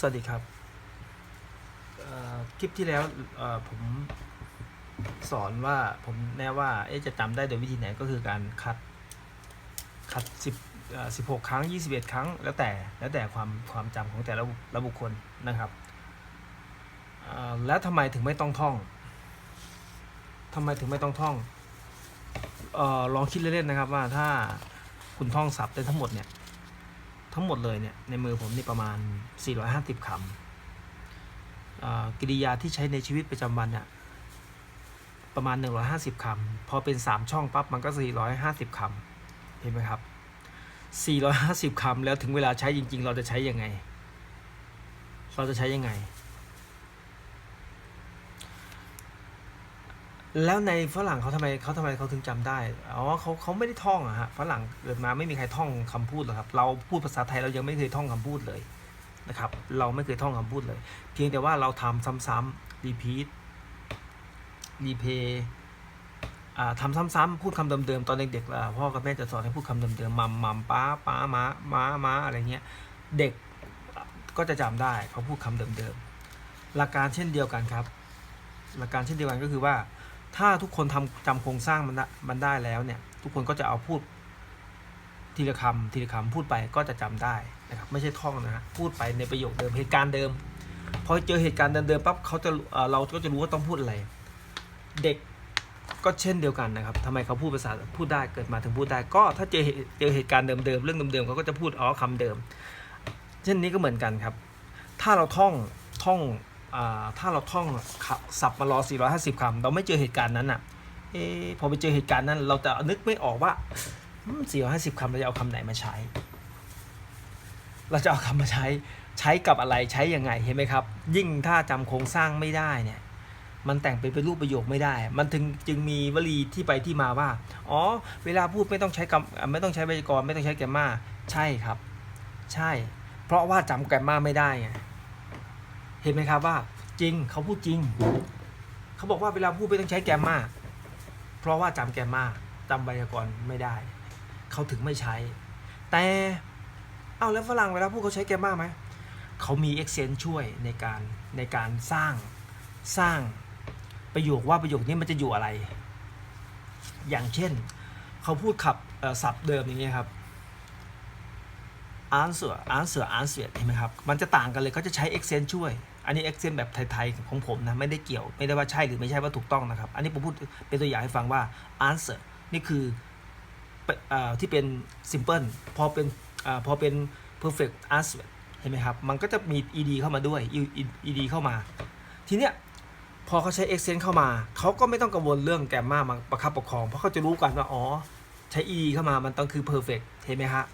สวัสดีครับคลิปที่แล้วผมสอนว่าผมแน่ว่าจะจำได้โดยวิธีไหนก็คือการคัดคัดสิบสิบหกครั้งยี่สิบเอ็ดครั้ง แล้วแต่แล้วแต่ความความจำของแต่ละละบุคคลนะครับแล้วทำไมถึงไม่ต้องท่องทำไมถึงไม่ต้องท่องออลองคิดเล่นๆนะครับว่าถ้าคุณท่องศัพท์ได้ทั้งหมดเนี่ย ทั้งหมดเลยเนี่ยในมือผมนี่ประมาณ 450คำอ่ากิริยาที่ใช้ในชีวิตประจำวันเนี่ยประมาณ 150คำพอเป็น 3 ช่องปั๊บมันก็ 450คำเห็นไหมครับ 450คำแล้วถึงเวลาใช้จริง ๆ เราจะใช้ยังไง เราจะใช้ยังไง แล้วในฝรั่งเขาทำไมเขาทำไมเขาถึงจำได้ อ๋อเขาเขาไม่ได้ท่องอะฮะ ฝรั่งเกิดมาไม่มีใครท่องคำพูดหรอกครับ เราพูดภาษาไทยเรายังไม่เคยท่องคำพูดเลยนะครับ เราไม่เคยท่องคำพูดเลย เพียงแต่ว่าเราทำซ้ำๆ repeat replay อ่าทำซ้ำๆพูดคำเดิมๆตอนเด็กๆพ่อกับแม่จะสอนให้พูดคำเดิมๆมัมมัมป้าป้าม้าม้าม้าอะไรเงี้ย เด็กก็จะจำได้เขาพูดคำเดิมๆหลักการเช่นเดียวกันครับ หลักการเช่นเดียวกันก็คือว่า ถ้าทุกคนทำจำโครงสร้างมันได้มันได้แล้วเนี่ย ทุกคนก็จะเอาพูดทีละคำทีละคำพูดไปก็จะจำได้นะครับไม่ใช่ท่องนะฮะพูดไปในประโยคเดิมเหตุการณ์เดิมพอเจอเหตุการณ์เดิมๆปั๊บเขาจะเอ่อเราก็จะรู้ว่าต้องพูดอะไร เด็กก็เช่นเดียวกันนะครับทำไมเขาพูดภาษาพูดได้เกิดมาถึงพูดได้ ก็ถ้าเจอเหตุเจอเหตุการณ์เดิมๆเรื่องเดิมๆเขาก็จะพูดอ๋อคำเดิม เช่นนี้ก็เหมือนกันครับ ถ้าเราท่องท่อง ถ้าเราท่องสับมารอ 450คำเราไม่เจอเหตุการณ์นั้นอะเอพอไปเจอเหตุการณ์นั้น เราจะนึกไม่ออกว่า 450คำเราจะเอาคำไหนมาใช้ เราจะเอาคำมาใช้ใช้กับอะไรใช้ยังไงเห็นไหมครับ ยิ่งถ้าจำโครงสร้างไม่ได้เนี่ยมันแต่งเป็นเป็นรูปประโยคไม่ได้ มันถึงจึงมีวลีที่ไปที่มาว่า อ๋อ เวลาพูดไม่ต้องใช้กรรมไม่ต้องใช้ไวยากรณ์ไม่ต้องใช้แกรมมาใช่ครับ ใช่ เพราะว่าจำแกรมมาไม่ได้ไง เห็นไหมครับว่า จริงเขาพูดจริง เขาบอกว่าเวลาพูดไม่ต้องใช้แกมมาเพราะว่าจำแกมมาจำไวยากรณ์ไม่ได้ เขาถึงไม่ใช้ แต่เอาแล้วฝรั่งเวลาพูดเขาใช้แกมมาไหมเขามี Accent ช่วยในการในการสร้างสร้างประโยคว่าประโยคนี้มันจะอยู่อะไร อย่างเช่น เขาพูดขับศัพท์เดิมอย่างเงี้ยครับ answer answer answer เห็นไหมครับ มันจะต่างกันเลยเขาจะใช้ accent ช่วย อันนี้ accent แบบไทยๆของผมนะไม่ได้เกี่ยวไม่ได้ว่าใช่หรือไม่ใช่ว่าถูกต้องนะครับ อันนี้ผมพูดเป็นตัวอย่างให้ฟังว่า answer นี่คือที่เป็น simple พอเป็นอพอเป็น perfect answer เห็นไหมครับ มันก็จะมี ed เข้ามาด้วย ed เข้ามา ทีเนี้ยพอเขาใช้ accent เข้ามา เขาก็ไม่ต้องกังวลเรื่องแกรมมามาประคับประคอง เพราะเขาจะรู้กันว่า อ๋อ ใช้ e เข้ามามันต้องคือ perfect เห็นไหมฮะ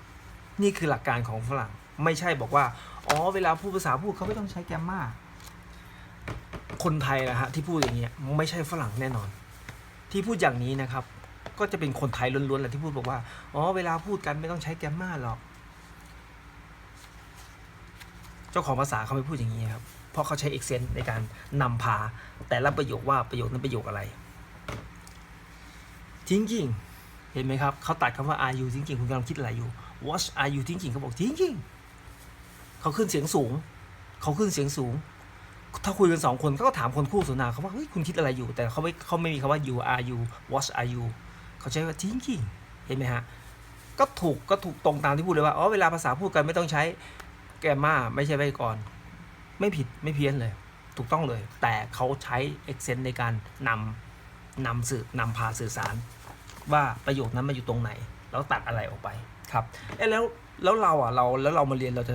นี่คือหลักการของฝรั่ง ไม่ใช่บอกว่า อ๋อ เวลาพูดภาษาพูดเขาไม่ต้องใช้แกรมมา คนไทยนะฮะที่พูดอย่างเงี้ยไม่ใช่ฝรั่งแน่นอน ที่พูดอย่างนี้นะครับ ก็จะเป็นคนไทยล้วนๆแหละที่พูดบอกว่าอ๋อเวลาพูดกันไม่ต้องใช้แกรมมาหรอก เจ้าของภาษาเขาไม่พูดอย่างนี้ครับเพราะเขาใช้ accent ในการนำพา แต่ละประโยคว่าประโยคนั้นประโยคอะไร thinking เห็นไหมครับเขาตัดคำว่า are you thinking คุณกำลังคิดอะไรอยู่ what are you thinking เขาบอก thinking เขาขึ้นเสียงสูง เขาขึ้นเสียงสูง ถ้าคุยกันสองคนเขาก็ถามคนคู่สนทนาเขาว่าเฮ้ยคุณคิดอะไรอยู่ แต่เขาไม่เขาไม่มีคำว่า you are you what are you เขาใช้ว่า thinking เห็นไหมฮะ ก็ถูกก็ถูกตรงตามที่พูดเลยว่าอ๋อเวลาภาษาพูดกันไม่ต้องใช้แกมมาไม่ใช่ไวยากรณ์ไม่ผิดไม่เพี้ยนเลย ถูกต้องเลย แต่เขาใช้ accent ในการนำนำสื่อนำพาสื่อสาร ว่าประโยคนั้นมันอยู่ตรงไหน แล้วตัดอะไรออกไปครับเอ๊ะแล้วแล้วเราอะเราแล้วเรามาเรียนเราจะ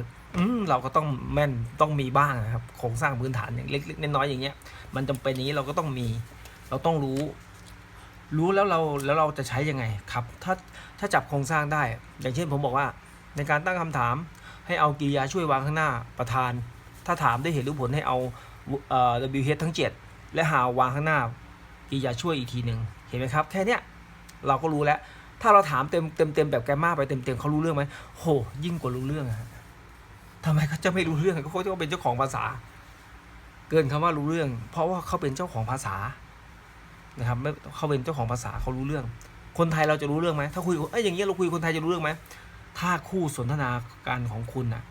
เราก็ต้องแม่นต้องมีบ้างนะครับโครงสร้างพื้นฐานอย่างเล็กๆน้อยๆอย่างเงี้ย มันจำเป็นอย่างนี้เราก็ต้องมี เราต้องรู้ รู้แล้วเราแล้วเราจะใช้ยังไงครับ ถ้าถ้าจับโครงสร้างได้ อย่างเช่นผมบอกว่า ในการตั้งคำถาม ให้เอากริยาช่วยวางข้างหน้าประธาน ถ้าถามได้เหตุหรือผลให้เอาเอ่อ WH ทั้ง 7 และหาวางข้างหน้ากริยาช่วยอีกทีหนึ่งเห็นไหมครับ แค่เนี้ยเราก็รู้แล้ว ถ้าเราถามเต็มเต็มเต็มแบบแกมมาไปเต็มเต็มเขารู้เรื่องไหมโหยิ่งกว่ารู้เรื่องอะ ทำไมเขาจะไม่รู้เรื่องก็เขาจะเป็นเจ้าของภาษา เกินคำว่ารู้เรื่อง เพราะว่าเขาเป็นเจ้าของภาษานะครับไม่เขาเป็นเจ้าของภาษาเขารู้เรื่อง คนไทยเราจะรู้เรื่องไหมถ้าคุยเอ้ยอย่างเงี้ยเราคุยคนไทยจะรู้เรื่องไหมถ้าคู่สนทนาการของคุณน่ะ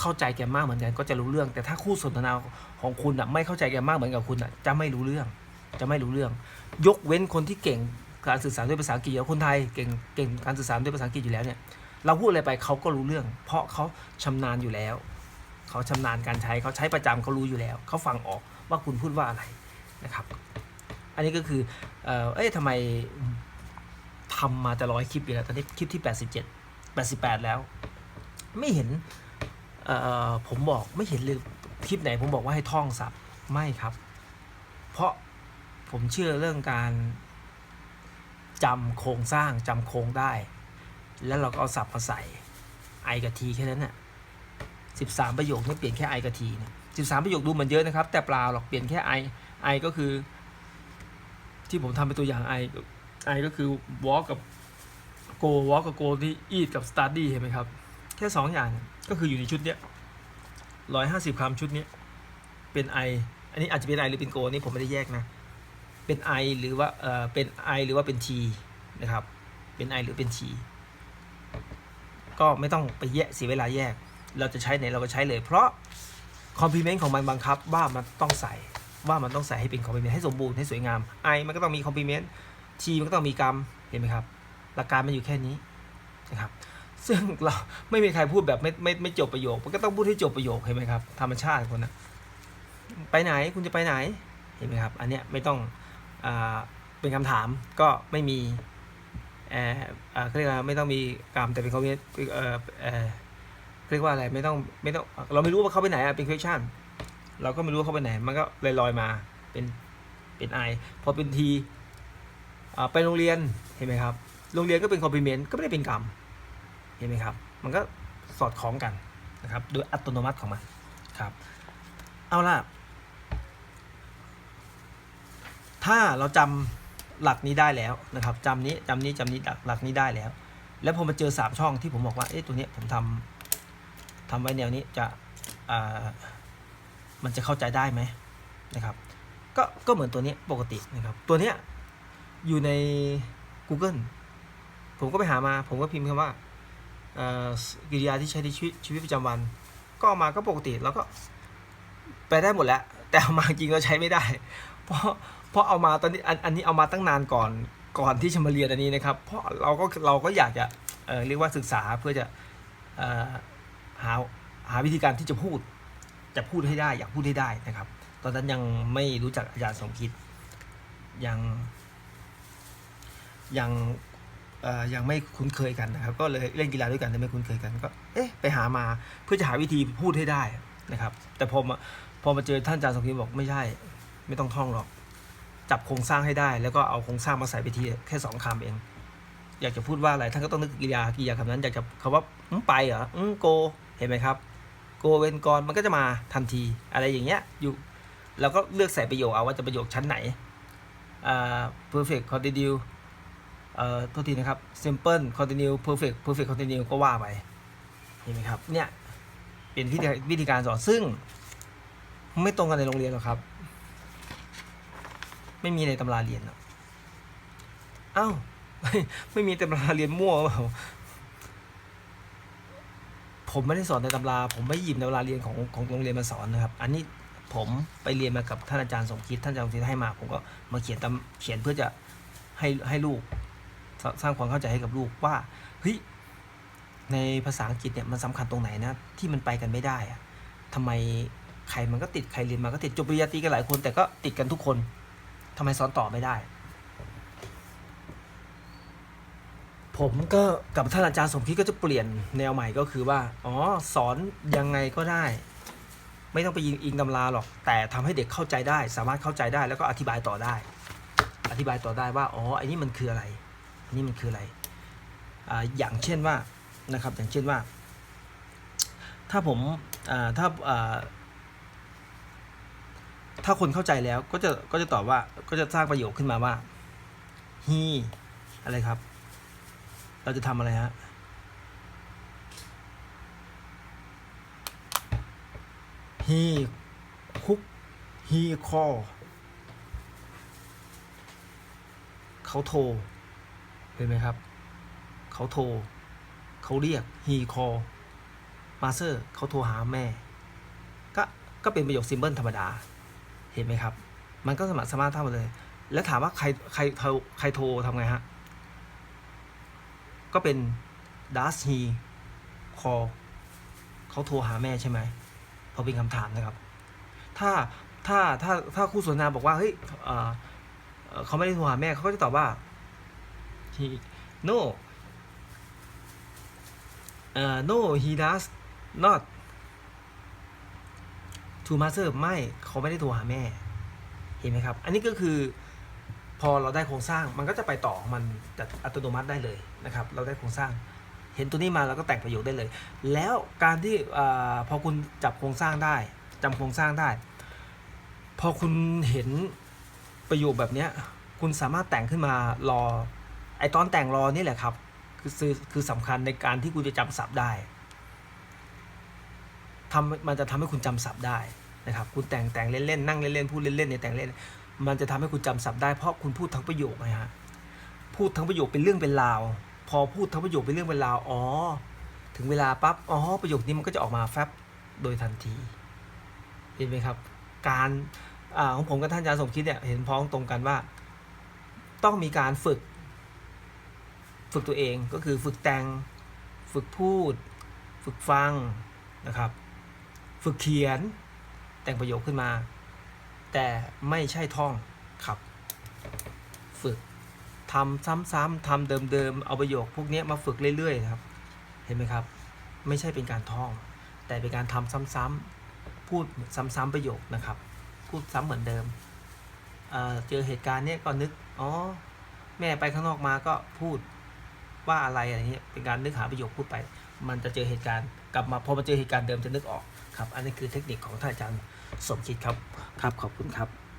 เข้าใจแกมากเหมือนกันก็จะรู้เรื่อง แต่ถ้าคู่สนทนาของคุณอะไม่เข้าใจแกมากเหมือนกับคุณอะจะไม่รู้เรื่อง จะไม่รู้เรื่อง ยกเว้นคนที่เก่งการสื่อสารด้วยภาษาอังกฤษคนไทยเก่งเก่งการสื่อสารด้วยภาษาอังกฤษอยู่แล้วเนี่ย เราพูดอะไรไปเขาก็รู้เรื่อง เพราะเขาชำนาญอยู่แล้ว เขาชำนาญการใช้เขาใช้ประจำเขารู้อยู่แล้ว เขาฟังออกว่าคุณพูดว่าอะไรนะครับ อันนี้ก็คือ เอ่อเอ้ยทำไมทำมาจะร้อยคลิปอยู่แล้วตอนนี้คลิปที่ 87 88 แล้ว ไม่เห็นเอ่อผมบอกไม่เห็นเลยคลิปไหนผมบอกว่าให้ท่องศัพท์ไม่ครับ เพราะผมเชื่อเรื่องการจำโครงสร้างจำโครงได้ แล้วเราก็เอาศัพท์มาใส่ไอกับทีแค่นั้นน่ะสิบสามประโยคนี่เปลี่ยนแค่ไอกับทีเนี่ยสิบสามประโยคดูเหมือนเยอะนะครับ แต่เปล่าหรอกเปลี่ยนแค่ไอไอก็คือ ที่ผมทำเป็นตัวอย่างไอไอก็คือ walk กับ go walk กับ go ที่ eat กับ study เห็นไหมครับ แค่สองอย่างก็คืออยู่ในชุดเนี้ยร้อยห้าสิบคำชุดเนี้ยเป็นไออันนี้อาจจะเป็นไอหรือเป็น go นี่ผมไม่ได้แยกนะ เป็นไอหรือว่าเออเป็นไอหรือว่าเป็นทีนะครับ เป็นไอหรือเป็นที ก็ไม่ต้องไปแยกเสียเวลาแยก เราจะใช้ไหนเราก็ใช้เลย เพราะคอมพลีเมนต์ของมันบังคับว่ามันต้องใส่ว่ามันต้องใส่ให้เป็นคอมพลีเมนต์ให้สมบูรณ์ให้สวยงามไอมันก็ต้องมีคอมพลีเมนต์ทีมันก็ต้องมีกรรมเห็นไหมครับ หลักการมันอยู่แค่นี้นะครับซึ่งเราไม่มีใครพูดแบบไม่ไม่ไม่จบประโยค มันก็ต้องพูดให้จบประโยคเห็นไหมครับธรรมชาติคนนะไปไหนคุณจะไปไหนเห็นไหมครับ อันเนี้ยไม่ต้องอ่าเป็นคำถามก็ไม่มี เอ่ออ่าเขาเรียกว่าไม่ต้องมีกรรมแต่เป็นคอมเมนต์เอ่อเอ่อเรียกว่าอะไรไม่ต้องไม่ต้องเราไม่รู้ว่าเขาไปไหนอะเป็น question เราก็ไม่รู้ว่าเขาไปไหน มันก็ลอยลอยๆมาเป็นเป็นไอพอเป็นทีอ่าไปโรงเรียนเห็นไหมครับ โรงเรียนก็เป็นคอมพลีเมนต์ก็ไม่ได้เป็นกรรมเห็นไหมครับ มันก็สอดคล้องกันนะครับโดยอัตโนมัติของมันครับเอาล่ะ ถ้าเราจำ หลักนี้ได้แล้วนะครับจำนี้จำนี้จำนี้หลักหลักนี้ได้แล้ว แล้วพอมาเจอสามช่องที่ผมบอกว่าเอ๊ะตัวนี้ผมทำทำไว้แนวนี้จะอ่ามันจะเข้าใจได้ไหมนะครับ ก็ก็เหมือนตัวนี้ปกตินะครับ ตัวเนี้ยอยู่ใน Google ผมก็ไปหามาผมก็พิมพ์คำว่าอ่อกิริยาที่ใช้ในชีวิตชีวิตประจำวัน ก็มาก็ปกติแล้วก็ไปได้หมดแล้ว แต่มาจริงเราใช้ไม่ได้ เพราะ เพราะเอามาตอนนี้อันอันนี้เอามาตั้งนานก่อนก่อนที่จะมาเรียนอันนี้นะครับ เพราะเราก็เราก็อยากจะเเรียกว่าศึกษาเพื่อจะอหาหาวิธีการที่จะพูด จะพูดให้ได้ อยากพูดให้ได้นะครับ ตอนนั้นยังไม่รู้จักอาจารย์สมคิดยังยังยังไม่คุ้นเคยกันนะครับ ก็เลยเล่นกีฬาด้วยกันแต่ไม่คุ้นเคยกันก็ เอ๊ะไปหามาเพื่อจะหาวิธีพูดให้ได้นะครับ แต่พอมาพอมาเจอท่านอาจารย์สมคิดบอกไม่ใช่ ไม่ต้องท่องหรอก จับโครงสร้างให้ได้ แล้วก็เอาโครงสร้างมาใส่ไปทีแค่สองคำเอง อยากจะพูดว่าอะไรท่านก็ต้องนึกกิริยากิริยาคำนั้นอยากจะคำว่าอืไปเหรออืมโกเห็นไหมครับโกเวนกรมันก็จะมาทันทีอะไรอย่างเงี้ยอยู่เราก็เลือกใส่ประโยคเอาว่าจะประโยคชั้นไหนอ่า perfect continue เอ่อโทษทีนะครับ simple continue perfect perfect continue ก็ว่าไปเห็นไหมครับเนี่ยเป็นวิธีวิธีการสอนซึ่ง ไม่ตรงกันในโรงเรียนหรอกครับ ไม่มีในตำราเรียนหรอกอ้าวไม่ไม่มีตำราเรียนมั่วเปล่าผมไม่ได้สอนในตำรา ผมไม่หยิบตำราเรียนของของโรงเรียนมาสอนนะครับ อันนี้ผมไปเรียนมากับท่านอาจารย์สมคิดท่านอาจารย์สมคิดให้มา ผมก็มาเขียนตำเขียนเพื่อจะให้ให้ลูกสสร้างความเข้าใจให้กับลูกว่าเฮ้ยในภาษาอังกฤษเนี่ยมันสำคัญตรงไหนนะที่มันไปกันไม่ได้อะทำไมใครมันก็ติดใครเรียนมาก็ติดจบปริญญาตรีกันหลายคน แต่ก็ติดกันทุกคน ทำไมสอนต่อไม่ได้ ผมก็กับท่านอาจารย์สมคิดก็จะเปลี่ยนแนวใหม่ก็คือว่า อ๋อ สอนยังไงก็ได้ ไม่ต้องไปยิงอิงตำราหรอก แต่ทำให้เด็กเข้าใจได้ สามารถเข้าใจได้ แล้วก็อธิบายต่อได้ อธิบายต่อได้ว่า อ๋อไอันนี้มันคืออะไรอันนี้มันคืออะไรออย่างเช่นว่า นะครับ อย่างเช่นว่า ถ้าผมถ้า ถ้าคนเข้าใจแล้วก็จะก็จะตอบว่าก็จะสร้างประโยคขึ้นมาว่า he อะไรครับ เราจะทำอะไรฮะ he cook he call เขาโทรเห็นไหมครับ เขาโทร เขาเรียก he call มาเตอร์เขาโทรหาแม่ ก็ก็เป็นประโยคซิมเบิลธรรมดา ห็นไหมครับ มันก็สามารถสามารถทำเลย แล้วถามว่าใครใครโทรใครโทรทำไงฮะ ก็เป็น does he call เขาโทรหาแม่ใช่ไหมพอเป็นคำถามนะครับ ถ้าถ้าถ้าถ้าคู่สนทนาบอกว่าเฮ้ยเขาไม่ได้โทรหาแม่เขาก็จะตอบว่า he no เอ่อ no he does not to master ไม่เขาไม่ได้โทรหาแม่ เห็นไหมครับ อันนี้ก็คือพอเราได้โครงสร้างมันก็จะไปต่อของมันจากอัตโนมัติได้เลยนะครับ เราได้โครงสร้าง เห็นตัวนี้มาเราก็แต่งประโยคได้เลย แล้วการที่อพอคุณจับโครงสร้างได้จำโครงสร้างได้ พอคุณเห็นประโยคแบบเนี้ยคุณสามารถแต่งขึ้นมารอไอตอนแต่งรอนี่แหละครับ คือคือสำคัญในการที่คุณจะจำศัพท์ได้ ทำมันจะทำให้คุณจำศัพท์ได้นะครับคุณแต่งแต่งเล่นๆนั่งเล่นๆพูดเล่นๆเนี่ยแต่งเล่นมันจะทำให้คุณจำศัพท์ได้เพราะคุณพูดทั้งประโยคไงฮะพูดทั้งประโยคเป็นเรื่องเป็นราว พอพูดทั้งประโยคเป็นเรื่องเป็นราวอ๋อถึงเวลาปั๊บอ๋อประโยคนี้มันก็จะออกมาแฟบโดยทันทีเห็นไหมครับ การอของผมกับท่านอาจารย์สมคิดเนี่ยเห็นพ้องตรงกันว่า ต้องมีการฝึก ฝึกตัวเองก็คือฝึกแต่ง ฝึกพูด ฝึกฟังนะครับ ฝึกเขียนแต่งประโยคขึ้นมา แต่ไม่ใช่ท่องครับ ฝึกทำซ้ำๆทำเดิมๆเอาประโยคพวกนี้มาฝึกเรื่อยๆครับ เห็นไหมครับ ไม่ใช่เป็นการท่อง แต่เป็นการทำซ้ำๆพูดซ้ำๆประโยคนะครับ พูดซ้ำเหมือนเดิมเเจอเหตุการณ์เนี้ยก็นึกอ๋อแม่ไปข้างนอกมาก็พูดว่าอะไรอะไรเงี้ยเป็นการนึกหาประโยคพูดไป มันจะเจอเหตุการณ์กลับมาพอมาเจอเหตุการณ์เดิมจะนึกออกครับ อันนี้คือเทคนิคของท่านอาจารย์สมคิดครับ ครับขอบคุณครับ